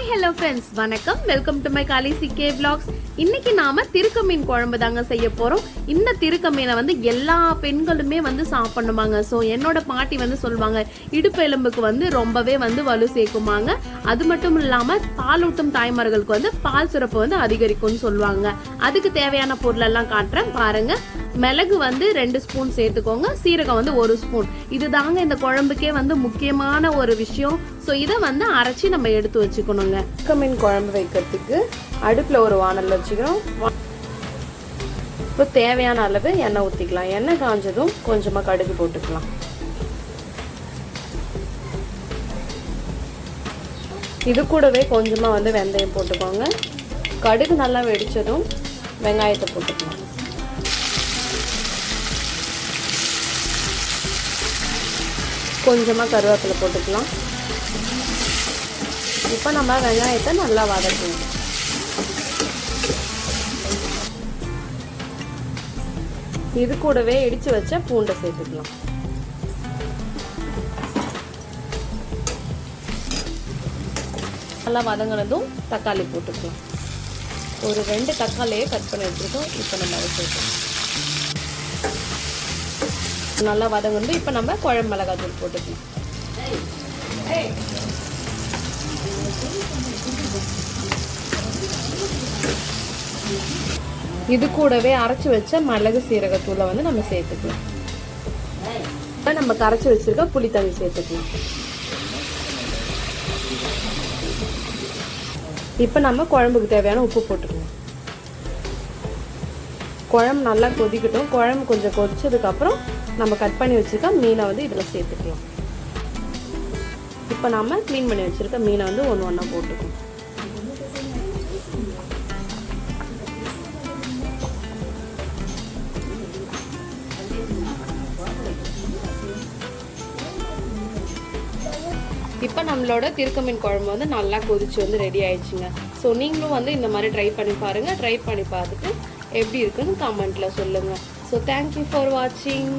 Hi hello friends வணக்கம். Welcome to my Kali CK vlogs. இன்னைக்கு நாம திருக்க மீன் குழம்பு தாங்க செய்ய போறோம். இந்த திருக்க மீனை வந்து எல்லா பெண்களுமே வந்து சாப்பிடணுமாங்க. ஸோ என்னோட பாட்டி வந்து சொல்லுவாங்க இடுப்பு எலும்புக்கு வந்து ரொம்பவே வந்து வலு சேர்க்குமாங்க. அது மட்டும் இல்லாம பாலூட்டும் தாய்மார்களுக்கு வந்து பால் சுரப்பு வந்து அதிகரிக்கும்னு சொல்லுவாங்க. அதுக்கு தேவையான பொருள் எல்லாம் காட்டுறேன். பாருங்க. மிளகு வந்து ரெண்டு ஸ்பூன் சேர்த்துக்கோங்க. சீரகம் வந்து ஒரு ஸ்பூன். இது தாங்க இந்த குழம்புக்கே வந்து முக்கியமான ஒரு விஷயம். ஸோ இதை வந்து அரைச்சி நம்ம எடுத்து வச்சுக்கணுங்க. மீன் குழம்பு வைக்கிறதுக்கு அடுப்பில் ஒரு வானல் வச்சுக்கிறோம். இப்போ தேவையான அளவு எண்ணெய் ஊற்றிக்கலாம் எண்ணெய் காஞ்சதும் கொஞ்சமாக கடுகு போட்டுக்கலாம். இது கூடவே கொஞ்சமாக வந்து வெந்தயம் போட்டுக்கோங்க. கடுகு நல்லா வெடிச்சதும் வெங்காயத்தை போட்டுக்கலாம். கொஞ்சமாக கருவேப்பிலை போட்டுக்கலாம். இப்போ நம்ம வெங்காயத்தை நல்லா வதக்கணும். இது கூடவே இடித்து வச்ச பூண்டை சேர்த்துக்கலாம். நல்லா வதங்கினதும் தக்காளி போட்டுக்கலாம். ஒரு ரெண்டு தக்காளியே கட் பண்ணி வச்சுருக்கோம். இப்போ நம்ம அதை சேர்த்துக்கலாம். நல்லா வதங்கணும் இப்போ நம்ம குழம்பு மிளகாத்தூள் போட்டுக்கலாம். இது கூடவே அரைச்சி வச்ச மிளகு சீரகத்தூளை வந்து நம்ம சேர்த்துக்கலாம். நம்ம கரைச்சி வச்சிருக்க புளி தண்ணி சேர்த்துக்கலாம். இப்போ நம்ம குழம்புக்கு தேவையான உப்பு போட்டுக்கலாம். குழம்பு நல்லா கொதிக்கட்டும். குழம்பு கொஞ்சம் கொதிச்சதுக்கப்புறம் நம்ம கட் பண்ணி வச்சுருக்க மீனை வந்து இதில் சேர்த்துக்கலாம். இப்போ நம்ம க்ளீன் பண்ணி வச்சுருக்க மீனை வந்து ஒன்று ஒன்றா போட்டுக்கணும். இப்போ நம்மளோட திருக்க மீன் குழம்பு வந்து நல்லா கொதிச்சு வந்து ரெடி ஆயிடுச்சுங்க. ஸோ நீங்களும் வந்து இந்த மாதிரி ட்ரை பண்ணி பாருங்கள் ட்ரை பண்ணி பார்த்துட்டு எப்படி இருக்குன்னு கமெண்ட்டில் சொல்லுங்கள் ஸோ தேங்க்யூ ஃபார் வாட்சிங்